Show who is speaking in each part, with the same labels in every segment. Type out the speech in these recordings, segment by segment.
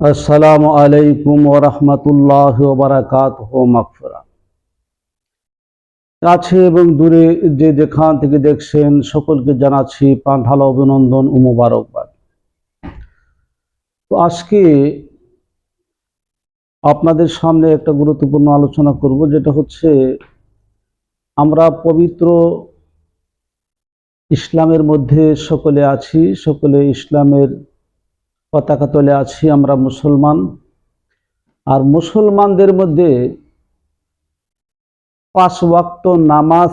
Speaker 1: আসসালামু আলাইকুম ওরহমতুল্লাহ বারাকাত মাগফিরা কাছে এবং দূরে যে যেখান থেকে দেখছেন সকলকে জানাচ্ছি ঢালা অভিনন্দন ও মুবারকবাদ। তো আজকে আপনাদের সামনে একটা গুরুত্বপূর্ণ আলোচনা করব, যেটা হচ্ছে আমরা পবিত্র ইসলামের মধ্যে সকলে আছি, সকলে ইসলামের পতাকা তলে আছি আমরা মুসলমান। আর মুসলমানদের মধ্যে পাঁচ ওয়াক্ত নামাজ,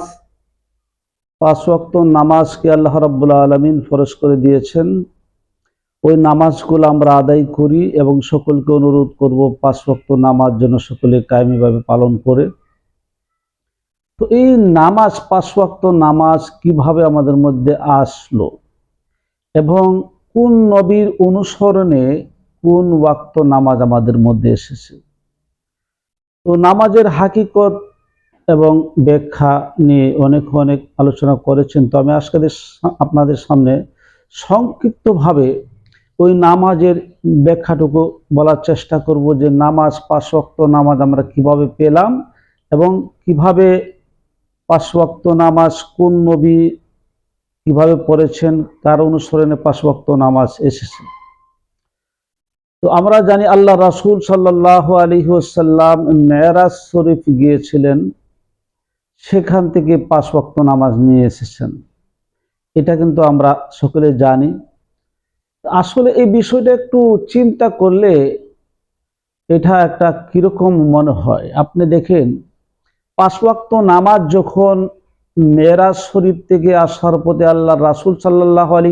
Speaker 1: পাঁচ ওয়াক্ত নামাজকে আল্লাহ রাব্বুল আলমিন ফরজ করে দিয়েছেন। ওই নামাজগুলো আমরা আদায় করি এবং সকলকে অনুরোধ করব পাঁচ ওয়াক্ত নামাজ যেন সকলে কায়েমিভাবে পালন করে। তো এই নামাজ, পাঁচ ওয়াক্ত নামাজ কীভাবে আমাদের মধ্যে আসলো এবং কোন নবীর অনুসরণে কোন ওয়াক্ত নামাজ আমাদের মধ্যে এসেছে? তো নামাজের হাকিকত এবং ব্যাখ্যা নিয়ে অনেক অনেক আলোচনা করেছেন। তো আমি আজকে আপনাদের সামনে সংক্ষিপ্তভাবে ওই নামাজের ব্যাখ্যাটুকু বলার চেষ্টা করব যে নামাজ পাঁচ নামাজ আমরা কীভাবে পেলাম এবং কীভাবে পাঁচ নামাজ কোন নবী কীভাবে পড়েছেন, তার অনুসরণে পাঁচ ওয়াক্ত নামাজ এসেছে। তো আমরা জানি আল্লাহ রাসুল সাল্লাহ আলী মেয়ারাজ শরীফ গিয়েছিলেন, সেখান থেকে পাঁচ ওয়াক্ত নামাজ নিয়ে এসেছেন। এটা কিন্তু আমরা সকলে জানি। আসলে এই বিষয়টা একটু চিন্তা করলে এটা একটা কীরকম মনে হয়। আপনি দেখেন পাঁচ ওয়াক্ত নামাজ যখন মেয়েরাজ শরীফ থেকে আসার পথে আল্লাহ রাসুল সাল্লাহ আলী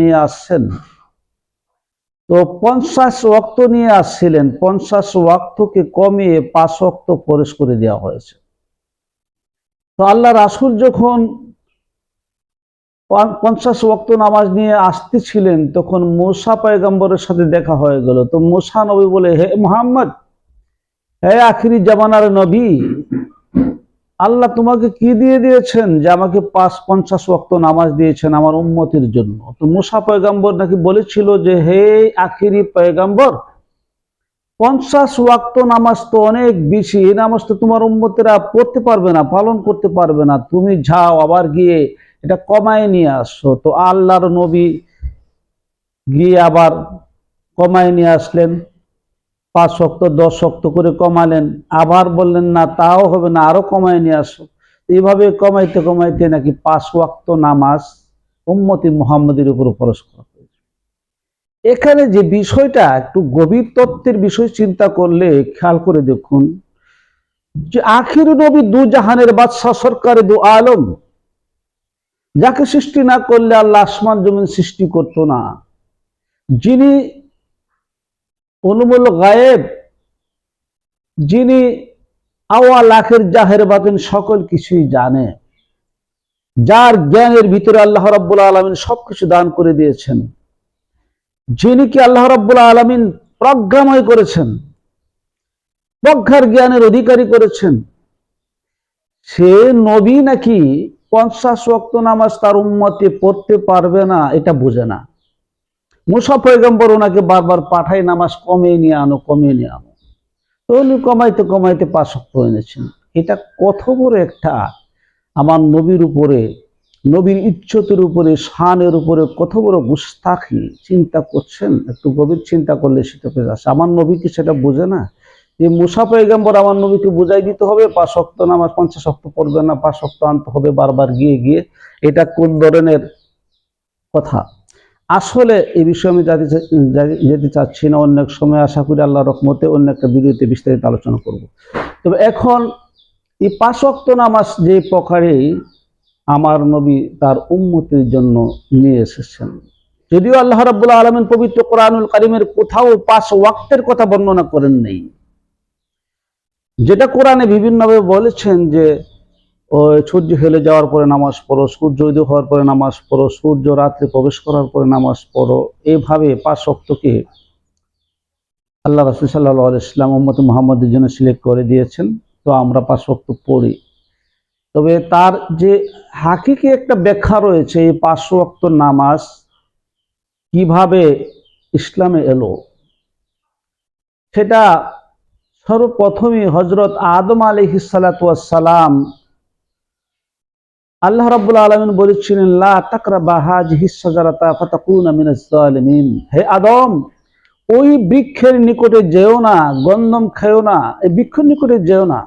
Speaker 1: নিয়ে আসছেন। তো পঞ্চাশ ওয়াক্ত নিয়ে আসছিলেন। পঞ্চাশ ওয়াক্তকে কমিয়ে পাঁচ ওয়াক্ত পরেশ করে দেওয়া হয়েছে। তো আল্লাহ রাসুল যখন পঞ্চাশ ওয়াক্ত নামাজ নিয়ে আসতেছিলেন, তখন মোসা পয়গম্বরের সাথে দেখা হয়ে গেল। তো মোসা নবী বলে, হে মোহাম্মদ, হে আখিরি জামানার নবী আল্লাহ তোমাকে কি দিয়ে দিয়েছেন? যে আমাকে পাঁচ পঞ্চাশ ওয়াক্ত নামাজ দিয়েছেন আমার উন্মতির জন্য। তো মুসা পয়গাম্বর নাকি বলেছিল যে, হে আখিরি পয়গাম্বর, পঞ্চাশ ওয়াক্ত নামাজ তো অনেক বেশি। এই নামাজ তো তোমার উন্মতিরা পড়তে পারবে না, পালন করতে পারবে না। তুমি যাও, আবার গিয়ে এটা কমায় নিয়ে আসছো তো আল্লাহর নবী গিয়ে আবার কমায় নিয়ে আসলেন। পাঁচ শক্ত, দশ শক্ত করে কমালেন। আবার বললেন, না, তাও হবে না, আরও কমায় নিয়ে আসো। এইভাবে কমাইতে কমাইতে নাকি পাঁচ ওয়াক্ত নামাজ উম্মতি মোহাম্মদের উপর খরচ করা এখানে যে বিষয়টা, একটু গভীর তত্ত্বের বিষয় চিন্তা করলে খেয়াল করে দেখুন যে আখির নবী দু জাহানের বাদশাহ সরকারে দু আলম, যাকে সৃষ্টি না করলে আল্লাহ আসমান জমিন সৃষ্টি করতো না। যিনি অনুমূল গায়েব, যিনি আওয়া লাখের জাহের বাতেন সকল কিছুই জানে, যার জ্ঞানের ভিতরে আল্লাহ রাব্বুল আলমিন সবকিছু দান করে দিয়েছেন। যিনি কি আল্লাহ রাব্বুল আলমিন প্রজ্ঞাময় করেছেন? প্রজ্ঞার জ্ঞানের অধিকারী করেছেন? সে নবী নাকি পঞ্চাশ ওয়াক্ত নামাজ তার উন্মতে পড়তে পারবে না, এটা বোঝে না। মুসা পয়গম্বর ওনাকে বারবার পাঠাই নামাজ কমিয়ে নিয়ে আনো, কমিয়ে নিয়ে আনো। তো উনি কমাইতে কমাইতে পাশক্ত এনেছেন। এটা কত বড় একটা আমার নবীর উপরে, নবীর ইচ্ছতের উপরে, শানের উপরে কত বড় গুস্তাখি। চিন্তা করছেন? একটু গভীর চিন্তা করলে সেটা পেয়ে আসে আমার নবী কি সেটা বোঝে না? যে মুসা পয়গম্বর আমার নবীকে বুঝাই দিতে হবে পাঁচ শক্ত নামাজ পঞ্চাশ শক্ত পড়বে না পাঁচ শক্ত আনতে হবে, বারবার গিয়ে গিয়ে। এটা কোন ধরনের কথা? আসলে এই বিষয়ে আমি যাতে যেতে চাচ্ছি না, অন্য সময় আশা করি আল্লাহ রহমতে অন্য একটা ভিডিওতে বিস্তারিত আলোচনা করব। তবে এখন এই পাঁচ অক্ত নামাজ যে প্রকারে আমার নবী তার উন্মতির জন্য নিয়ে এসেছেন। যদিও আল্লাহ রাবুল্লাহ আলমিন পবিত্র কোরআনুল কারিমের কোথাও পাঁচ ওয়াক্তের কথা বর্ণনা করেন নেই। যেটা কোরআনে বিভিন্নভাবে বলেছেন যে সূর্য হেলে যাওয়ার পরে নামাজ পড়ো, সূর্য উদয় হওয়ার পরে নামাজ পড়ো, সূর্য রাত্রে প্রবেশ করার পরে নামাজ পড়ো। এইভাবে পাঁচ শক্তকে আল্লাহ রাসুল সাল্লাহ ইসলাম মোহাম্মদ মোহাম্মদের জন্য সিলেক্ট করে দিয়েছেন। তো আমরা পাঁচ শক্ত পড়ি। তবে তার যে হাকিকে একটা ব্যাখ্যা রয়েছে, এই পাঁচ ওয়াক্ত নামাজ কীভাবে ইসলামে এলো? সেটা সর্বপ্রথমে হজরত আদম আলহিসালাম আল্লাহ রাব্বুল আলমিন বলেছিলেন, লা তাকরাবা হাজিহি শাজারাতা ফাতাকুনা হে আদম, ওই বৃক্ষের নিকটে যেও না, গন্ধম খেও না, এই বৃক্ষের নিকটে যেও না।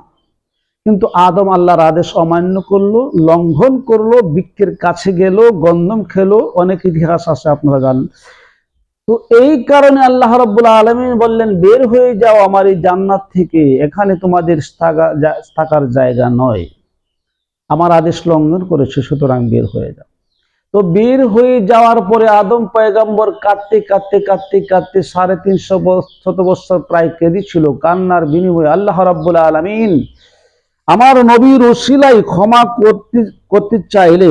Speaker 1: কিন্তু আদম আল্লাহর আদেশ অমান্য করল, লঙ্ঘন করল, বৃক্ষের কাছে গেল, গন্ধম খেলো, অনেক ইতিহাস আছে আপনারা জানেন। তো এই কারণে আল্লাহ রব্বুল আলমিন বললেন, বের হয়ে যাও আমার এই জান্নাত থেকে, এখানে তোমাদের থাকার জায়গা নয়। আমার আদেশ লঙ্ঘন করেছে, সুতরাং বের হয়ে যাও। তো বের হয়ে যাওয়ার পরে আদম পয়গাম্বর কাঁদতে কাঁদতে কাঁদতে কাঁদতে সাড়ে তিনশো শত বছর প্রায় কেঁদেছিল কান্নার বিনিময়ে আল্লাহ রাব্বুল আলমিন আমার নবীর ওসিলাই ক্ষমা করতে করতে চাইলে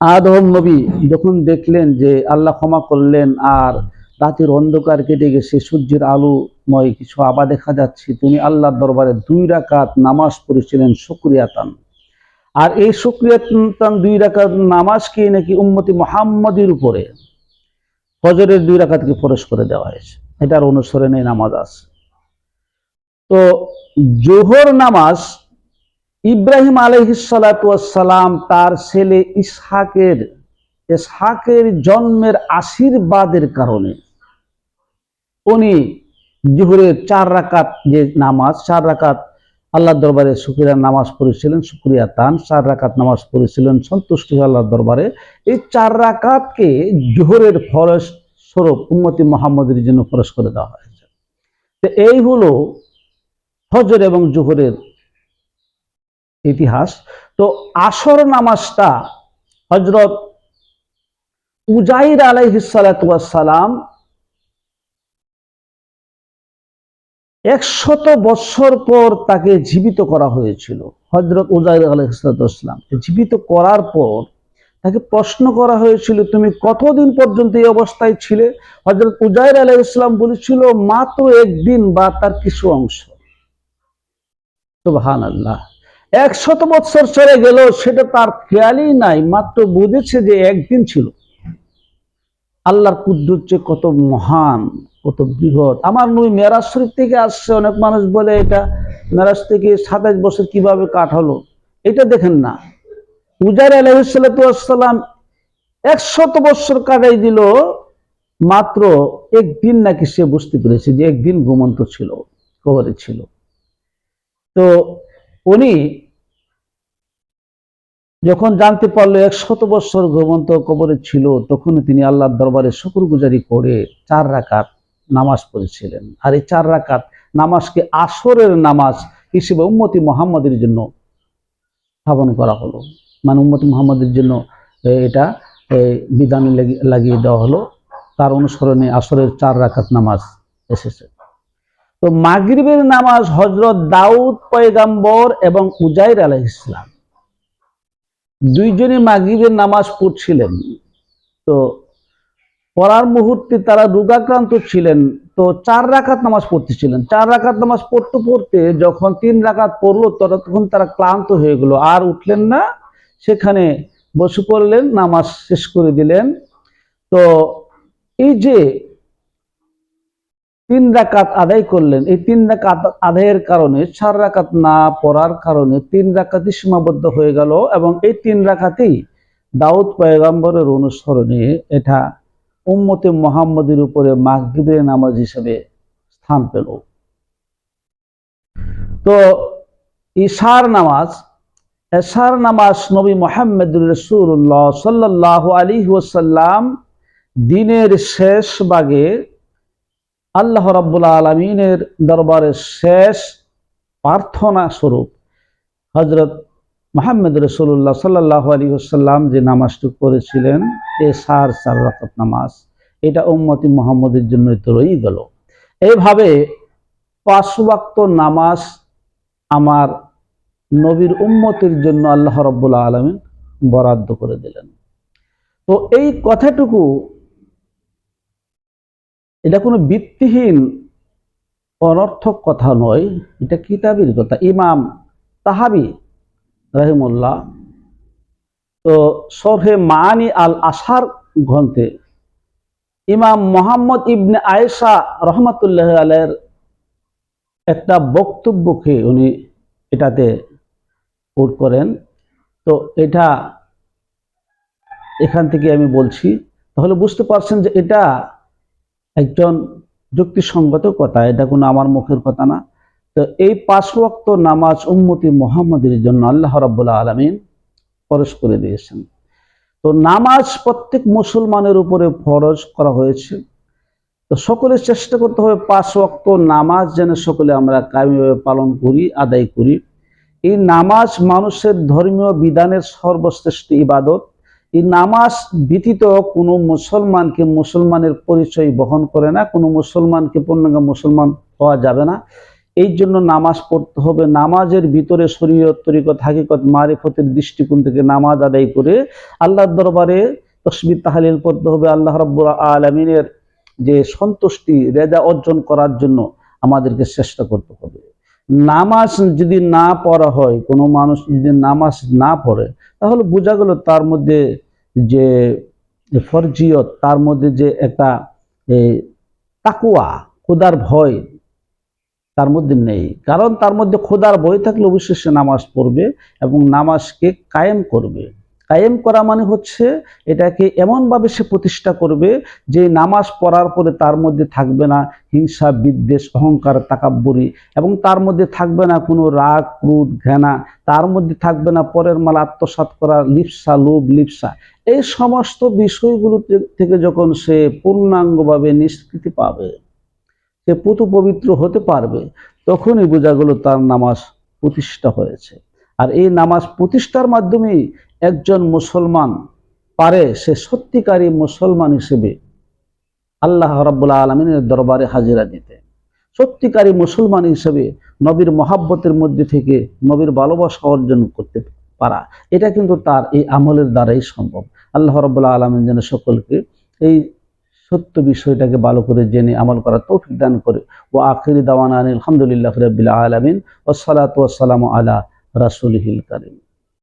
Speaker 1: আদম নবী যখন দেখলেন যে আল্লাহ ক্ষমা করলেন আর রাতের অন্ধকার কেটে গেছে, সূর্যের আলোময় কিছু আবা দেখা যাচ্ছে, তিনি আল্লাহর দরবারে দুই রাকাত নামাজ পড়েছিলেন শুক্রিয়াতান আর এই শুক্রিয়াতান দুই রাকাত নামাজকে নাকি উম্মতি মোহাম্মদের উপরে? ফজরের দুই রাকাতকে ফরজ করে দেওয়া হয়েছে? এটার অনুসরণে নামাজ আছে। তো জোহর নামাজ ইব্রাহিম আলহিসালাম তার ছেলে ইসহাকের ইসহাকের জন্মের আশীর্বাদের কারণে উনি জোহরের চার রাকাত যে নামাজ, চার রাকাত আল্লাহর দরবারে শুক্রিয়া নামাজ পড়েছিলেন, শুক্রিয়া তান চার রাকাত নামাজ পড়েছিলেন, সন্তুষ্টি আল্লাহর দরবারে। এই চার রাকাতকে জোহরের ফরজ স্বরূপ উম্মতি মোহাম্মদের জন্য ফরজ করে দেওয়া হয়েছে। তো এই হলো ফজর এবং জোহরের ইতিহাস। তো আসর নামাজটা হজরত উজাইর আলাইহিসালাম একশত বৎসর পর তাকে জীবিত করা হয়েছিল হজরত উজাইর আলাইহিসালাম জীবিত করার পর তাকে প্রশ্ন করা হয়েছিল, তুমি কতদিন পর্যন্ত এই অবস্থায় ছিলে? হজরত উজাইর আলাহ ইসলাম বলেছিল, মাত্র একদিন বা তার কিছু অংশ। সুবহান আল্লাহ একশত বৎসর চলে গেল, সেটা তার খেয়ালই নাই, মাত্র বুঝেছে যে একদিন ছিল। আল্লাহর কুদ্দুর যে কত মহান। কত বৃহৎ। আমার নই মেরাজ শরীফ থেকে আসছে, অনেক মানুষ বলে এটা মেরাজ থেকে সাতাশ বছর কীভাবে কাটালো এটা দেখেন না। উজার আলহিসাল্লাম একশত বৎসর কাটাই দিল, মাত্র একদিন নাকি সে বুঝতে পেরেছে যে একদিন ঘুমন্ত ছিল, কবরে ছিল। তো উনি যখন জানতে পারল একশত বৎসর ঘুমন্ত কবরে ছিল তখন তিনি আল্লাহর দরবারে শুকুর গুজারি করে চার রাকাত নামাজ পড়েছিলেন। আর এই চার রাকাত নামাজকে আসরের নামাজ হিসেবে উম্মতি মোহাম্মদের জন্য স্থাপন করা হলো। মানে উম্মতি মোহাম্মদের জন্য এটা বিধানে লেগে- লাগিয়ে দেওয়া হলো। তার অনুসরণে আসরের চার রাকাত নামাজ এসেছে। তো মাগরিবের নামাজ হজরত দাউদ পয়গাম্বর এবং উজাইর আলাহ ইসলাম দুইজনে মাগরিবের নামাজ পড়ছিলেন। তো পড়ার মুহূর্তে তারা রোগাক্রান্ত ছিলেন। তো চার রাকাত নামাজ পড়তেছিলেন। চার রাকাত নামাজ পড়তে পড়তে যখন তিন রাকাত পড়ল তখন তারা ক্লান্ত হয়ে গেল। আর উঠলেন না। সেখানে বসে পড়লেন, নামাজ শেষ করে দিলেন। তো এই যে তিন রাকাত আদায় করলেন, এই তিন রাকাত আদায়ের কারণে, চার রাকাত না পড়ার কারণে তিন রাকাতই সীমাবদ্ধ হয়ে গেল এবং এই তিন রাকাতেই দাউদ পয়গাম্বরের অনুসরণে এটা উম্মতে মোহাম্মদের উপরে মাগরিবের নামাজ হিসেবে স্থান পেল। তো ঈশার নামাজ এশার নামাজ নবী মোহাম্মদুর রসুল্লাহ সাল্লাহ আলী ওসাল্লাম দিনের শেষ বাগে আল্লাহ রাব্বুল আলমিনের দরবারে শেষ প্রার্থনা স্বরূপ হজরত মোহাম্মদ রসুল্লাহ সাল্লাহ আলী আসাল্লাম যে নামাজটুক করেছিলেন এ সার চার রাকাত নামাজ, এটা উম্মতি মোহাম্মদের জন্য তো রয়েই গেল। এইভাবে পাঁচ নামাজ আমার নবীর উম্মতের জন্য আল্লাহ রব্বুল আলমিন বরাদ্দ করে দিলেন। তো এই কথাটুকু এটা কোনো ভিত্তিহীন, অনর্থক কথা নয়, এটা কিতাবের কথা। ইমাম তাহাবি রহিমুল্লাহ। তো সরহে মানি আল আসার গ্রন্থে ইমাম মোহাম্মদ ইবনে আয়েশা রহমতুল্লাহ আলের একটা বক্তব্যকে উনি এটাতে কোট করেন। তো এটা এখান থেকে আমি বলছি, তাহলে বুঝতে পারছেন যে এটা একজন যুক্তিসঙ্গত কথা, এটা কোনো আমার মুখের কথা না। তো এই পাঁচ ওয়াক্ত নামাজ উম্মতি মোহাম্মদের জন্য আল্লাহ রাব্বুল আলামিন ফরজ করে দিয়েছেন। তো নামাজ প্রত্যেক মুসলমানের উপরে ফরজ করা হয়েছে। তো সকলে চেষ্টা করতে হবে পাঁচ ওয়াক্ত নামাজ যেন সকলে আমরা কায়েমভাবে পালন করি, আদায় করি। এই নামাজ মানুষের ধর্মীয় বিধানের সর্বশ্রেষ্ঠ ইবাদত। এই নামাজ ব্যতীত কোনো মুসলমানকে মুসলমানের পরিচয় বহন করে না, কোনো মুসলমানকে পূর্ণাঙ্গ মুসলমান হওয়া যাবে না। এই জন্য নামাজ পড়তে হবে। নামাজের ভিতরে শরীয়ত তরিকত হাকিকত মারিফতের দৃষ্টিকোণ থেকে নামাজ আদায় করে আল্লাহর দরবারে তসবির তাহালিল করতে হবে। আল্লাহ রব্বুল আলমিনের যে সন্তুষ্টি, রেজা অর্জন করার জন্য আমাদেরকে চেষ্টা করতে হবে। নামাজ যদি না পড়া হয়, কোনো মানুষ যদি নামাজ না পড়ে, তাহলে বোঝা গেল তার মধ্যে যে ফরজিয়ত, তার মধ্যে যে একটা তাকুয়া খোদার ভয় তার মধ্যে নেই। কারণ তার মধ্যে খোদার বই থাকলে অবশ্যই সে নামাজ পড়বে এবং নামাজকে কায়েম করবে। কায়েম করা মানে হচ্ছে এটাকে এমনভাবে সে প্রতিষ্ঠা করবে যে নামাজ পড়ার পরে তার মধ্যে থাকবে না হিংসা, বিদ্বেষ, অহংকার, তাকাব্বরি এবং তার মধ্যে থাকবে না কোনো রাগ, ক্রোধ, ঘৃণা। তার মধ্যে থাকবে না পরের মাল আত্মসাৎ করা, লিপসা, লোভ, লিপসা। এই সমস্ত বিষয়গুলো থেকে যখন সে পূর্ণাঙ্গভাবে নিষ্কৃতি পাবে সে পুতু পবিত্র হতে পারবে, তখনই বোঝা গেল তার নামাজ প্রতিষ্ঠা হয়েছে। আর এই নামাজ প্রতিষ্ঠার মাধ্যমেই একজন মুসলমান পারে, সে সত্যিকারী মুসলমান হিসেবে আল্লাহ রাব্বুল আলমিনের দরবারে হাজিরা দিতে। সত্যিকারী মুসলমান হিসেবে নবীর মহাব্বতের মধ্যে থেকে নবীর ভালোবাসা অর্জন করতে পারা, এটা কিন্তু তার এই আমলের দ্বারাই সম্ভব। আল্লাহ রাব্বুল আলমিন যেন সকলকে এই সত্য বিষয়টাকে ভালো করে জেনে আমল করার তৌফিক দান করে। ও আখিরি দাওয়ানা আলহামদুলিল্লাহ রবিল আলমিন। ওসালাত ওসালাম আলা রাসুল হিল করিম।